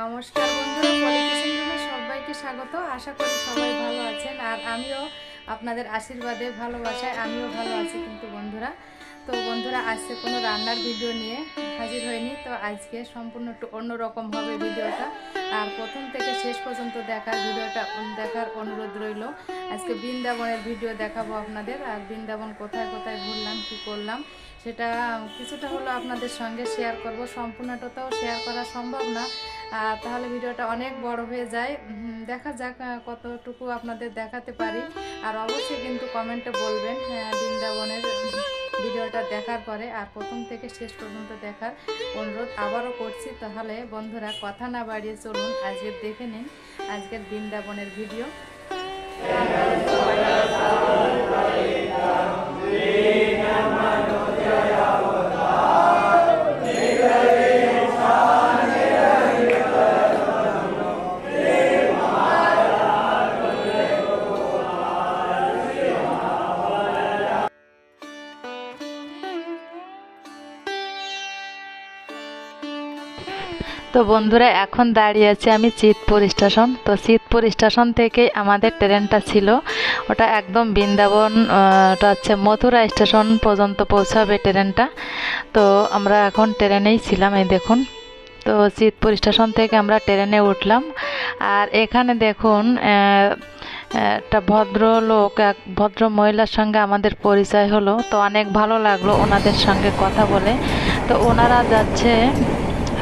নমস্কার বন্ধুরা পলিটিশিয়ানে সবাইকে স্বাগত। আশা করি সবাই ভালো আছেন। আর আমিও আপনাদের আশীর্বাদে, ভালোবাসায় আমিও ভালো আছি কিন্তু বন্ধুরা। তো বন্ধুরা, আজকে কোনো রান্নার ভিডিও নিয়ে হাজির হয়নি তো আজকে সম্পূর্ণ একটু অন্যরকম হবে ভিডিওটা। আর প্রথম থেকে শেষ পর্যন্ত দেখার ভিডিওটা দেখার অনুরোধ রইল। আজকে বৃন্দাবনের ভিডিও দেখাবো আপনাদের। আর বৃন্দাবন কোথায় কোথায় ঘুরলাম, কী করলাম, সেটা কিছুটা হলো আপনাদের সঙ্গে শেয়ার করব। সম্পূর্ণটাও শেয়ার করা সম্ভব না। তাহলে ভিডিওটা অনেক বড় হয়ে যায়। দেখা যাক কতটুকু আপনাদের দেখাতে পারি। আর অবশ্যই কিন্তু কমেন্টে বলবেন হ্যাঁ, বৃন্দাবনের ভিডিওটা দেখার পরে আর প্রথম থেকে শেষ পর্যন্ত দেখার অনুরোধ আবারও করছি। তাহলে বন্ধুরা কথা না বাড়িয়ে চলুন আজকে দেখে নিন আজকের বৃন্দাবনের ভিডিও। তো বন্ধুরা, এখন দাঁড়িয়ে আছি আমি চিতপুর স্টেশন। তো চিতপুর স্টেশন থেকে আমাদের ট্রেনটা ছিল। ওটা একদম বৃন্দাবন ওটা হচ্ছে মথুরা স্টেশন পর্যন্ত পৌঁছাবে ট্রেনটা। তো আমরা এখন ট্রেনেই ছিলাম, এই দেখুন। তো চিতপুর স্টেশন থেকে আমরা ট্রেনে উঠলাম। আর এখানে দেখুন একটা ভদ্রলোক, এক ভদ্র মহিলার সঙ্গে আমাদের পরিচয় হলো। তো অনেক ভালো লাগল ওনাদের সঙ্গে কথা বলে। তো ওনারা যাচ্ছে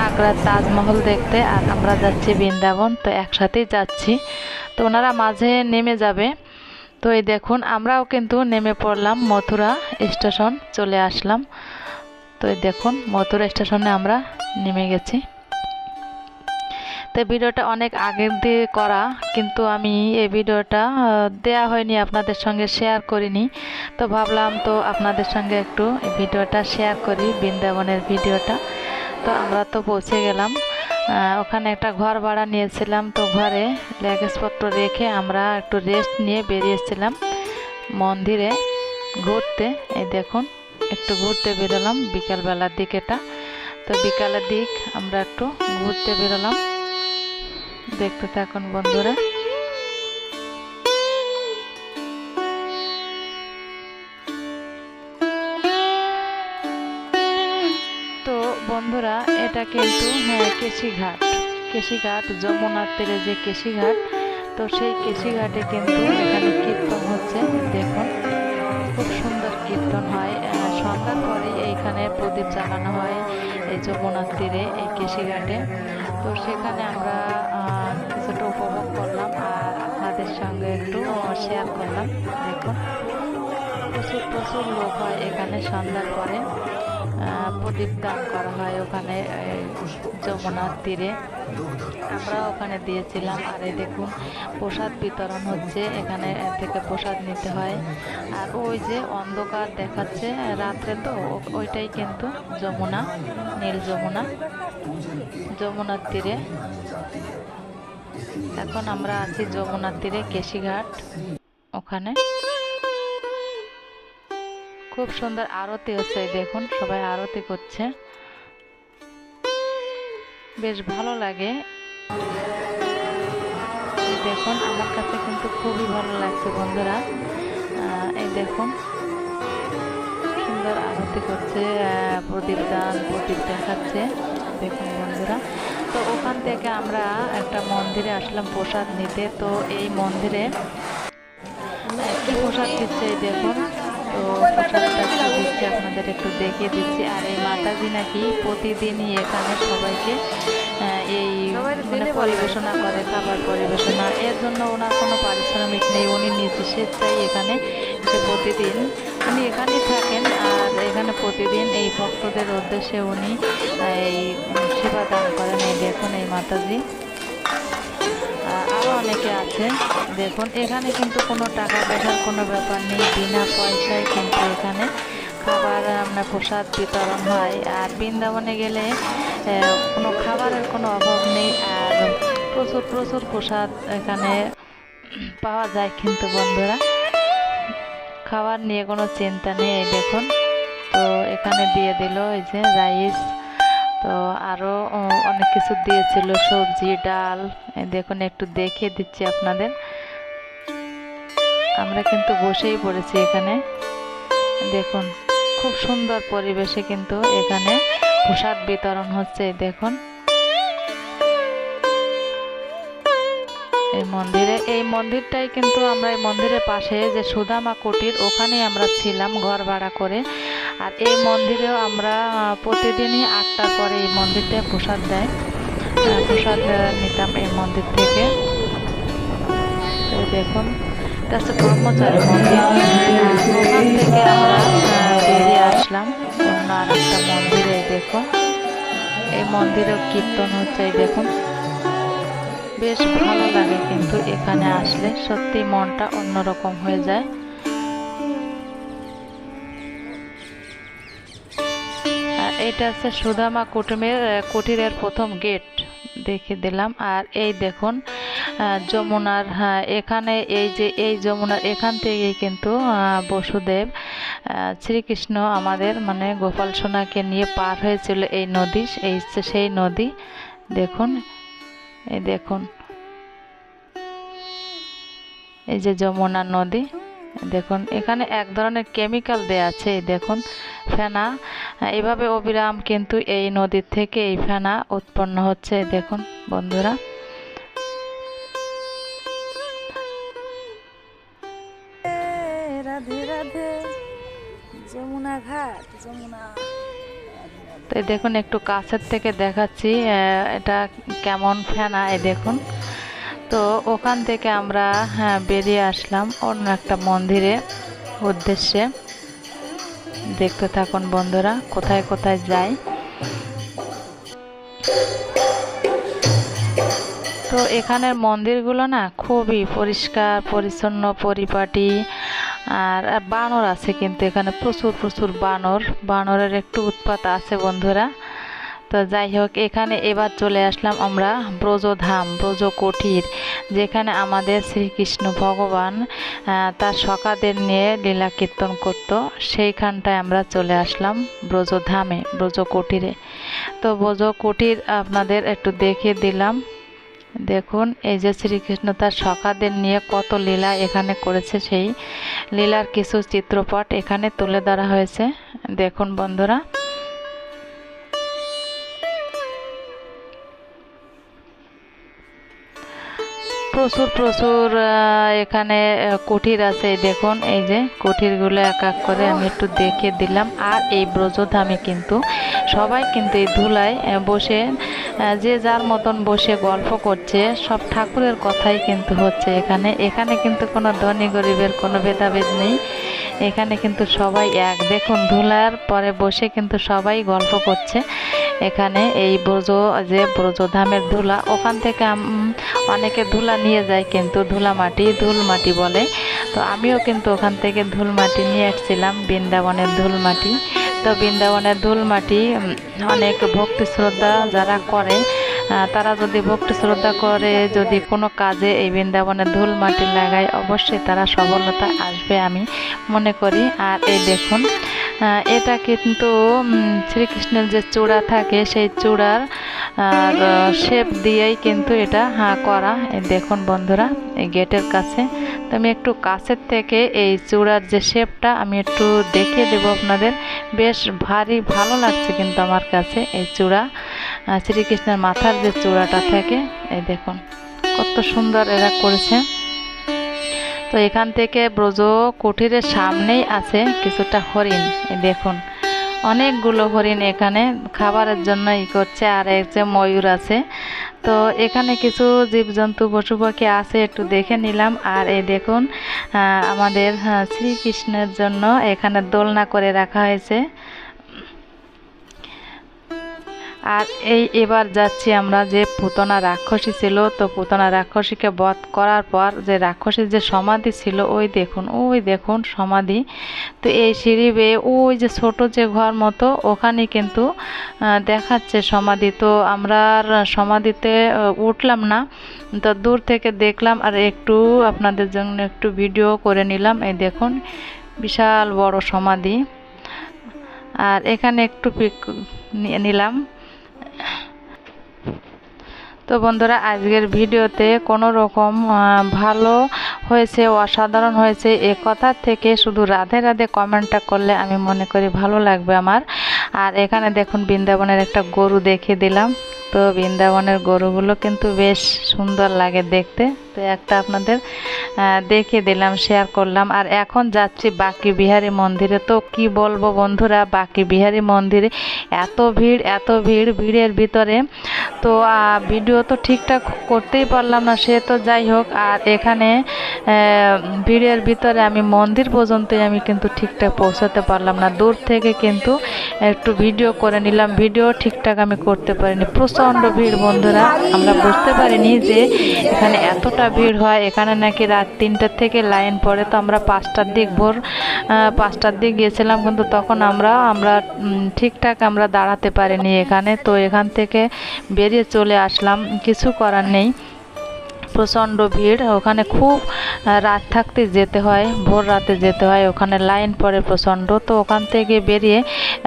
আগ্রার তাজমহল দেখতে আর আমরা যাচ্ছি বৃন্দাবন, তো একসাথেই যাচ্ছি। তো ওনারা মাঝে নেমে যাবে। তো এই দেখুন, আমরাও কিন্তু নেমে পড়লাম, মথুরা স্টেশন চলে আসলাম। তো এই দেখুন, মথুরা স্টেশনে আমরা নেমে গেছি। তো ভিডিওটা অনেক আগের দিয়ে করা, কিন্তু আমি এই ভিডিওটা দেয়া হয়নি, আপনাদের সঙ্গে শেয়ার করিনি। তো ভাবলাম তো আপনাদের সঙ্গে একটু ভিডিওটা শেয়ার করি, বৃন্দাবনের ভিডিওটা। তো আমরা তো পৌঁছে গেলাম। ওখানে একটা ঘর ভাড়া নিয়েছিলাম তো ঘরে লাগেজপত্র রেখে আমরা একটু রেস্ট নিয়ে বেরিয়েছিলাম মন্দিরে ঘুরতে। এই দেখুন, একটু ঘুরতে বেরোলাম বিকালবেলার দিকেটা। তো বিকালের দিক আমরা একটু ঘুরতে বেরোলাম। দেখতে থাকুন বন্ধুরা। তো বন্ধুরা, এটা কিন্তু হ্যাঁ কেশিঘাট। কেশিঘাট, যমুনার তীরে যে কেশিঘাট, তো সেই কেশিঘাটে কিন্তু এখানে কীর্তন হচ্ছে। দেখুন, খুব সুন্দর কীর্তন হয়। সন্ধ্যার পরে এইখানে প্রদীপ জ্বালানো হয় এই যমুনার তীরে, এই কেশিঘাটে। তো সেখানে আমরা কিছুটা উপভোগ করলাম আর আপনাদের সঙ্গে একটু শেয়ার করলাম। দেখুন, প্রচুর প্রচুর লোক হয় এখানে সন্ধ্যার পরে। প্রদীপ দান করা হয় ওখানে যমুনার তীরে। আমরা ওখানে দিয়েছিলাম, আর এই দেখুন, প্রসাদ বিতরণ হচ্ছে, এখানে থেকে প্রসাদ নিতে হয়। আর ওই যে অন্ধকার দেখাচ্ছে রাত্রে তো ওইটাই কিন্তু যমুনা, নীল যমুনা, যমুনার তীরে। এখন আমরা আছি যমুনার তীরে, কেশিঘাট, ওখানে। খুব সুন্দর আরতি হচ্ছে দেখুন, সবাই আরতি করছে। বেশ ভালো লাগে। দেখুন, আমার কাছে কিন্তু খুবই ভালো লাগছে বন্ধুরা। এই দেখুন, সুন্দর আরতি করছে প্রদীপ দান, প্রদীপ দেখাচ্ছে, দেখুন বন্ধুরা। তো ওখান থেকে আমরা একটা মন্দিরে আসলাম প্রসাদ নিতে। তো এই মন্দিরে কি প্রসাদ দিচ্ছে দেখুন। তো একটু আপনাদের একটু দেখিয়ে দিচ্ছি। আর এই মাতাজি নাকি প্রতিদিনই এখানে সবাইকে এই মানে পরিবেশনা করে খাবার পরিবেশনা। এর জন্য ওনার কোনো পারিশ্রমিক নেই উনি নিজে স্বেচ্ছায় এখানে সে প্রতিদিন উনি এখানেই থাকেন। আর এখানে প্রতিদিন এই ভক্তদের উদ্দেশ্যে উনি এই সেবা দান করেন। এই দেখুন এই মাতাজি। অনেকে আছে দেখুন, এখানে কিন্তু কোনো টাকা পয়সার কোনো ব্যাপার নেই, বিনা পয়সায় কিন্তু এখানে খাবার আপনার প্রসাদ বিতরণ হয়। আর বৃন্দাবনে গেলে কোনো খাবারের কোনো অভাব নেই, আর প্রচুর প্রচুর প্রসাদ এখানে পাওয়া যায় কিন্তু বন্ধুরা। খাবার নিয়ে কোনো চিন্তা নেই দেখুন। তো এখানে দিয়ে দিল, এই যে রাইস। তো আরও অনেক কিছু দিয়েছিল, সবজি, ডাল। দেখুন, একটু দেখিয়ে দিচ্ছি আপনাদের। আমরা কিন্তু বসেই পড়েছি এখানে। দেখুন, খুব সুন্দর পরিবেশে কিন্তু এখানে প্রসাদ বিতরণ হচ্ছে দেখুন। এই মন্দিরে, এই মন্দিরটাই কিন্তু আমরা এই মন্দিরের পাশে যে সুদামা কুটির ওখানে আমরা ছিলাম ঘর ভাড়া করে। আর এই মন্দিরেও আমরা প্রতিদিনই আটটার পরে এই মন্দিরটায় প্রসাদ দেয়। প্রসাদ নিতাম এই মন্দির থেকে। দেখুন, এটা হচ্ছে ব্রহ্মচারী মন্দির। ওখান থেকে আমরা বেরিয়ে আসলাম। অন্য আর একটা মন্দিরে দেখুন। এই মন্দিরেও কীর্তন হচ্ছে দেখুন। বেশ ভালো লাগে কিন্তু এখানে আসলে। সত্যি মনটা অন্যরকম হয়ে যায়। এটা হচ্ছে সুদামা কুটুমের কুটিরের প্রথম গেট দেখে দিলাম। আর এই দেখুন যমুনার হ্যাঁ, এখানে এই যে এই যমুনার এখান থেকেই কিন্তু বসুদেব শ্রীকৃষ্ণ আমাদের মানে গোপাল সোনাকে নিয়ে পার হয়েছিল এই নদী এই সেই নদী। দেখুন এই দেখুন। এই যে যমুনা নদী। দেখুন এখানে এক ধরনের কেমিক্যাল দেয়া আছে দেখুন ফেনা। এভাবে অবিরাম কিন্তু এই নদীর থেকে এই ফেনা উৎপন্ন হচ্ছে দেখুন বন্ধুরা। রাধে রাধে যমুনা ঘাট যমুনা। তো দেখুন একটু কাছের থেকে দেখাচ্ছি এটা কেমন ফেনা এই দেখুন। তো ওখান থেকে আমরা হ্যাঁ বেরিয়ে আসলাম অন্য একটা মন্দিরে উদ্দেশ্যে। দেখতে থাকুন বন্ধুরা, কোথায় কোথায় যাই। তো এখানের মন্দিরগুলো না খুবই পরিষ্কার, পরিচ্ছন্ন, পরিপাটি, আর আর বানর আছে কিন্তু এখানে প্রচুর প্রচুর বানর। বানরের একটু উৎপাত আছে বন্ধুরা। তো যাই হোক এখানে এবার চলে আসলাম আমরা ব্রজধাম ব্রজ কুঠির যেখানে আমাদের শ্রীকৃষ্ণ ভগবান তার সখাদের নিয়ে লীলা কীর্তন করত। সেইখানটায় আমরা চলে আসলাম ব্রজধামে ব্রজ কুটিরে তো ব্রজ কুটির আপনাদের একটু দেখিয়ে দিলাম। দেখুন, এই যে শ্রীকৃষ্ণ তার সখাদের নিয়ে কত লীলা এখানে করেছে সেই লীলার কিছু চিত্রপট এখানে তুলে ধরা হয়েছে। দেখুন বন্ধুরা। প্রচুর প্রচুর এখানে কুঠির আছে। দেখুন, এই যে কুঠিরগুলো এক এক করে আমি একটু দেখে দিলাম। আর এই ব্রজধামে কিন্তু সবাই কিন্তু এই ধুলায় বসে যে যার মতন বসে গল্প করছে, সব ঠাকুরের কথাই কিন্তু হচ্ছে এখানে। এখানে কিন্তু কোনো ধনী গরিবের কোনো ভেদাভেদ নেই। এখানে কিন্তু সবাই এক। দেখুন, ধুলার পরে বসে কিন্তু সবাই গল্প করছে। এখানে এই ব্রজ, যে ব্রজধামের ধুলা, ওখান থেকে অনেকে ধুলা নিয়ে যায় কিন্তু ধুলা মাটি ধুল মাটি বলে। তো আমিও কিন্তু ওখান থেকে ধুল মাটি নিয়ে এসেছিলাম বৃন্দাবনের ধুল মাটি তো বৃন্দাবনের ধুল মাটি অনেক ভক্তি শ্রদ্ধা যারা করে তারা যদি ভক্তি শ্রদ্ধা করে, যদি কোনো কাজে এই বৃন্দাবনের ধুল মাটি লাগায়, অবশ্যই তারা সফলতা আসবে আমি মনে করি। আর এই দেখুন এটা কিন্তু শ্রীকৃষ্ণের যে চূড়া থাকে, সেই চূড়ার, আর শেপ দিয়েই কিন্তু এটা হ্যাঁ করা। দেখুন বন্ধুরা, এই গেটের কাছে। তো আমি একটু কাছের থেকে এই চূড়ার যে শেপটা আমি একটু দেখিয়ে দেবো আপনাদের। বেশ ভারী, ভালো লাগছে কিন্তু আমার কাছে এই চূড়া। শ্রীকৃষ্ণের মাথার যে চূড়াটা থাকে, এই দেখুন, কত সুন্দর এরা করেছে। তো এখান থেকে ব্রজ কুঠিরের সামনেই আছে কিছুটা হরিণ দেখুন, অনেকগুলো হরিণ এখানে খাবারের জন্য ই করছে, আর এক যে ময়ূর আছে। তো এখানে কিছু জীবজন্তু পশু পাখি আছে, একটু দেখে নিলাম। আর এই দেখুন আমাদের শ্রীকৃষ্ণের জন্য এখানে দোলনা করে রাখা হয়েছে। আর এই এবার যাচ্ছি আমরা যে পুতনা রাক্ষসী ছিল, তো পুতনা রাক্ষসীকে বধ করার পর যে রাক্ষসীর যে সমাধি ছিল, ওই দেখুন ওই দেখুন সমাধি। তো এই সিঁড়ি বেয়ে ওই যে ছোট যে ঘর মতো, ওখানে কিন্তু দেখাচ্ছে সমাধি। তো আমরা সমাধিতে উঠলাম না। তো দূর থেকে দেখলাম আর একটু আপনাদের জন্য একটু ভিডিও করে নিলাম। এই দেখুন, বিশাল বড় সমাধি। আর এখানে একটু পিক নিলাম। তো বন্ধুরা, আজকের ভিডিওতে কোনো রকম ভালো হয়েছে, অসাধারণ হয়েছে, এ কথার থেকে শুধু রাধে রাধে কমেন্টটা করলে আমি মনে করি ভালো লাগবে আমার। আর এখানে দেখুন, বৃন্দাবনের একটা গরু দেখে দিলাম। তো বৃন্দাবনের গরুগুলো কিন্তু বেশ সুন্দর লাগে দেখতে। তো একটা আপনাদের দেখে দিলাম শেয়ার করলাম। আর এখন যাচ্ছি বাকি বিহারি মন্দিরে। তো কি বলব বন্ধুরা, বাকি বিহারি মন্দিরে এত ভিড় এত ভিড় ভিড়ের ভিতরে। তো ভিডিও তো ঠিকঠাক করতেই পারলাম না, সে তো যাই হোক। আর এখানে ভিড়ের ভিতরে আমি মন্দির পর্যন্তই আমি কিন্তু ঠিকঠাক পৌঁছাতে পারলাম না। দূর থেকে কিন্তু একটু ভিডিও করে নিলাম। ভিডিও ঠিকঠাক আমি করতে পারিনি। প্রচণ্ড ভিড় বন্ধুরা। আমরা বুঝতে পারিনি যে এখানে এতটা ভিড় হয় এখানে নাকি রাত তিনটার থেকে লাইন পড়ে তো আমরা পাঁচটার দিক ভোর পাঁচটার দিক গিয়েছিলাম কিন্তু তখন আমরা আমরা ঠিকঠাক আমরা দাঁড়াতে পারিনি এখানে তো এখান থেকে বেরিয়ে চলে আসলাম কিছু করার নেই। প্রচণ্ড ভিড়। ওখানে খুব রাত থাকতে যেতে হয়, ভোর রাতে যেতে হয়। ওখানে লাইন পড়ে প্রচণ্ড। তো ওখান থেকে বেরিয়ে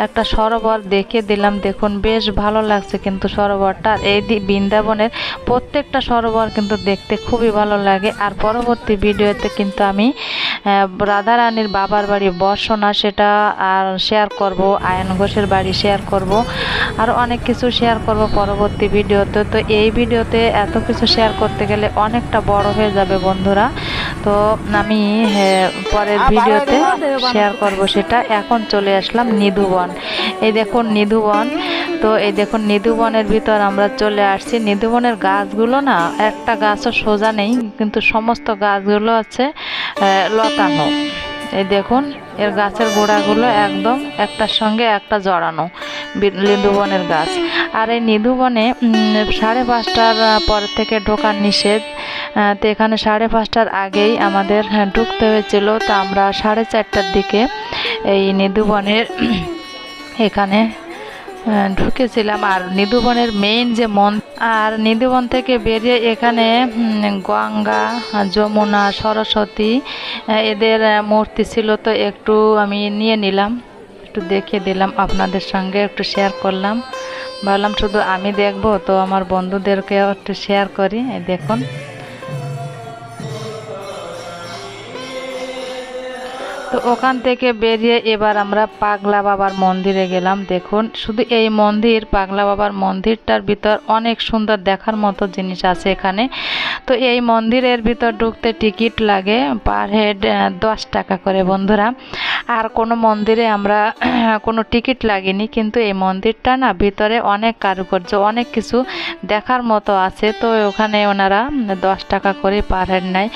একটা সরোবর দেখে দিলাম। দেখুন, বেশ ভালো লাগছে কিন্তু সরোবরটা। এই বৃন্দাবনের প্রত্যেকটা সরোবর কিন্তু দেখতে খুবই ভালো লাগে। আর পরবর্তী ভিডিওতে কিন্তু আমি রাধারানীর বাবার বাড়ি বর্ষনা সেটা আর শেয়ার করব, আয়ন ঘোষের বাড়ি শেয়ার করব, আর অনেক কিছু শেয়ার করব পরবর্তী ভিডিওতে। তো এই ভিডিওতে এত কিছু শেয়ার করতে গেলে অনেকটা বড় হয়ে যাবে বন্ধুরা। তো আমি পরের ভিডিওতে শেয়ার করব সেটা। এখন চলে আসলাম নিধুবন এই দেখুন নিধুবন তো এই দেখুন নিধুবনের ভিতর আমরা চলে আসছি। নিধুবনের গাছগুলো না একটা গাছও সোজা নেই কিন্তু সমস্ত গাছগুলো আছে লতানো। এই দেখুন এর গাছের গোড়াগুলো একদম একটার সঙ্গে একটা জড়ানো। নিধুবনের গাছ। আর এই নিধুবনে সাড়ে পাঁচটার পর থেকে ঢোকার নিষেধ। তো এখানে সাড়ে পাঁচটার আগেই আমাদের হ্যাঁ, ঢুকতে হয়েছিল। তো আমরা সাড়ে চারটার দিকে এই নিধুবনের এখানে ঢুকেছিলাম। আর নিধুবনের মেইন যে মন আর নিধুবন থেকে বেরিয়ে এখানে গঙ্গা যমুনা সরস্বতী এদের মূর্তি ছিল। তো একটু আমি নিয়ে নিলাম। একটু দেখে দিলাম, আপনাদের সঙ্গে একটু শেয়ার করলাম। ভাবলাম শুধু আমি দেখব, তো আমার বন্ধুদেরকেও একটু শেয়ার করি দেখুন। তো ওখান থেকে বেরিয়ে এবার আমরা পাগলা বাবার মন্দিরে গেলাম, দেখুন। শুধু এই মন্দির, পাগলা বাবার মন্দিরটার ভিতর অনেক সুন্দর দেখার মতো জিনিস আছে এখানে। তো এই মন্দিরের ভিতর ঢুকতে টিকিট লাগে, পার হেড দশ টাকা করে বন্ধুরা। আর কোনো মন্দিরে আমরা কোনো টিকিট লাগেনি, কিন্তু এই মন্দিরটা না ভিতরে অনেক কারুকার্য, অনেক কিছু দেখার মতো আছে। তো ওখানে ওনারা দশ টাকা করে পার হেড নেয়।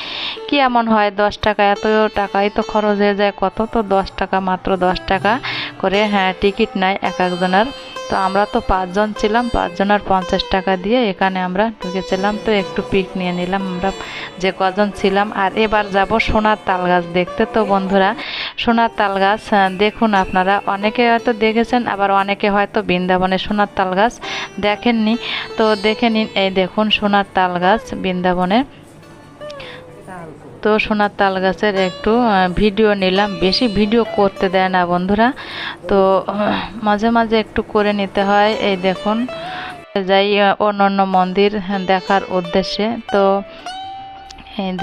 কি এমন হয়, দশ টাকা এত টাকাই তো খরচ হয়ে যায়, কত? তো দশ টাকা মাত্র দশ টাকা করে হ্যাঁ টিকিট নেয় এক একজনের। তো আমরা তো পাঁচজন ছিলাম, পাঁচজনের পঞ্চাশ টাকা দিয়ে এখানে আমরা ঢুকেছিলাম। তো একটু পিক নিয়ে নিলাম, আমরা যে কজন ছিলাম। আর এবার যাব সোনার তাল গাছ দেখতে। তো বন্ধুরা, সোনার তাল গাছ দেখুন আপনারা, অনেকে হয়তো দেখেছেন, আবার অনেকে হয়তো বৃন্দাবনে সোনার তাল গাছ দেখেননি। তো দেখে নিন, এই দেখুন সোনার তাল গাছ বৃন্দাবনের তো সোনার তাল গাছের একটু ভিডিও নিলাম। বেশি ভিডিও করতে দেয় না বন্ধুরা। তো মাঝে মাঝে একটু করে নিতে হয়। এই দেখুন যাই আহ, অন্য অন্য মন্দির দেখার উদ্দেশ্যে। তো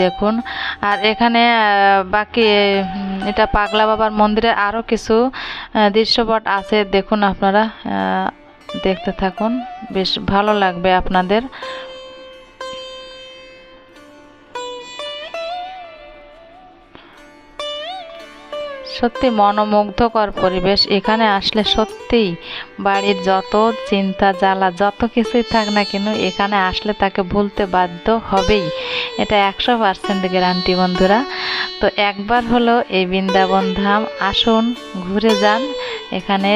দেখুন আর এখানে বাকি এটা পাগলা বাবার মন্দিরে আরও কিছু দৃশ্যপট আছে। দেখুন আপনারা দেখতে থাকুন। বেশ ভালো লাগবে আপনাদের। সত্যি মনোমুগ্ধকর পরিবেশ। এখানে আসলে সত্যিই বাড়ির যত চিন্তা জ্বালা, যত কিছুই থাক না কেন, এখানে আসলে তাকে ভুলতে বাধ্য হবেই। এটা একশো পার্সেন্ট গ্যারান্টি বন্ধুরা। তো একবার হলো এই বৃন্দাবন ধাম, আসুন, ঘুরে যান। এখানে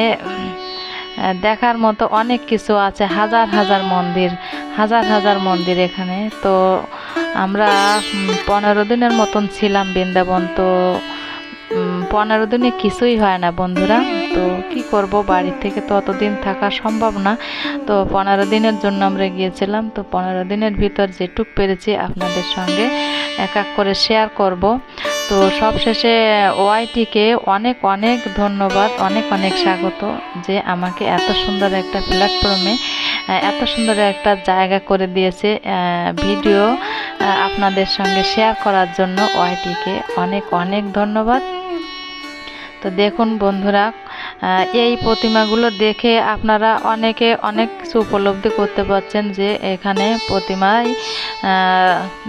দেখার মতো অনেক কিছু আছে, হাজার হাজার মন্দির, হাজার হাজার মন্দির এখানে। তো আমরা পনেরো দিনের মতন ছিলাম বৃন্দাবন, তো পনেরো দিনে কিছুই হয় না বন্ধুরা। তো কি করব বাড়ি থেকে তো অতদিন থাকা সম্ভব না। তো পনেরো দিনের জন্য আমরা গিয়েছিলাম। তো পনেরো দিনের ভিতর যেটুক পেরেছি আপনাদের সঙ্গে এক এক করে শেয়ার করব। তো সবশেষে ওআইটিকে অনেক অনেক ধন্যবাদ, অনেক অনেক স্বাগত যে আমাকে এত সুন্দর একটা প্ল্যাটফর্মে এত সুন্দর একটা জায়গা করে দিয়েছে ভিডিও আপনাদের সঙ্গে শেয়ার করার জন্য ওয়াইটিকে অনেক অনেক ধন্যবাদ। তো দেখুন বন্ধুরা এই প্রতিমাগুলো দেখে আপনারা অনেকে অনেক কিছু উপলব্ধি করতে পারছেন যে এখানে প্রতিমায়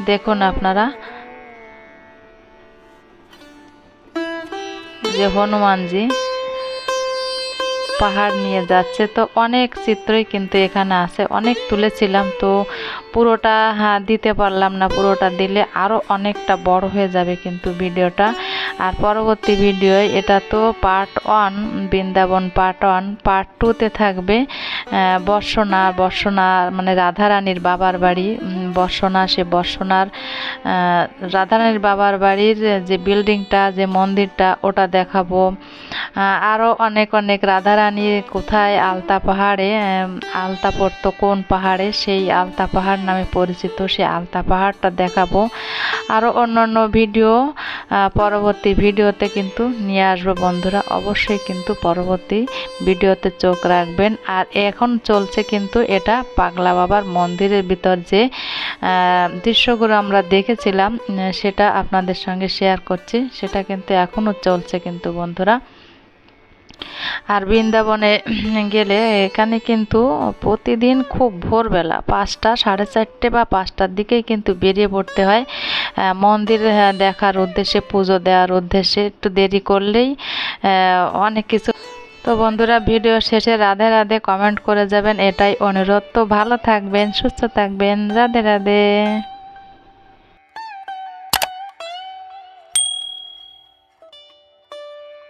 দেখুন আপনারা। যে হনুমানজি পাহাড় নিয়ে যাচ্ছে, তো অনেক চিত্রই কিন্তু এখানে আছে। অনেক তুলেছিলাম, তো পুরোটা হ্যাঁ দিতে পারলাম না, পুরোটা দিলে আরও অনেকটা বড় হয়ে যাবে কিন্তু ভিডিওটা। আর পরবর্তী ভিডিও এটা তো part one Vrindavan part one part টুতে থাকবে বর্ষনা বর্ষনা মানে রাধারানীর বাবার বাড়ি বর্ষনা, সে বর্ষনার রাধারানীর বাবার বাড়ির যে বিল্ডিংটা যে মন্দিরটা, ওটা দেখাবো। আরও অনেক অনেক রাধারানী কোথায়? আলতা পাহাড়ে আলতা পড়তো কোন পাহাড়ে? সেই আলতা পাহাড় নামে পরিচিত, সেই আলতা পাহাড়টা দেখাবো। আরও অন্যান্য ভিডিও পরবর্তী ভিডিওতে কিন্তু নিয়ে আসব বন্ধুরা। অবশ্যই কিন্তু পরবর্তী ভিডিওতে চোখ রাখবেন। আর এখন চলছে কিন্তু এটা পাগলা বাবার মন্দিরের ভিতর যে দৃশ্যগুলো আমরা দেখেছিলাম সেটা আপনাদের সঙ্গে শেয়ার করছি। সেটা কিন্তু এখনও চলছে কিন্তু বন্ধুরা। আর বৃন্দাবনে গেলে এখানে কিন্তু প্রতিদিন খুব ভোরবেলা পাঁচটা, সাড়ে চারটে বা পাঁচটার দিকেই কিন্তু বেরিয়ে পড়তে হয়। মন্দির দেখার উদ্দেশ্যে, পুজো দেওয়ার উদ্দেশ্যে একটু দেরি করলেই অনেক কিছু। তো বন্ধুরা, ভিডিও শেষে রাধে রাধে কমেন্ট করে যাবেন। এটাই অনুরোধ। তো ভালো থাকবেন, সুস্থ থাকবেন। রাধে রাধে।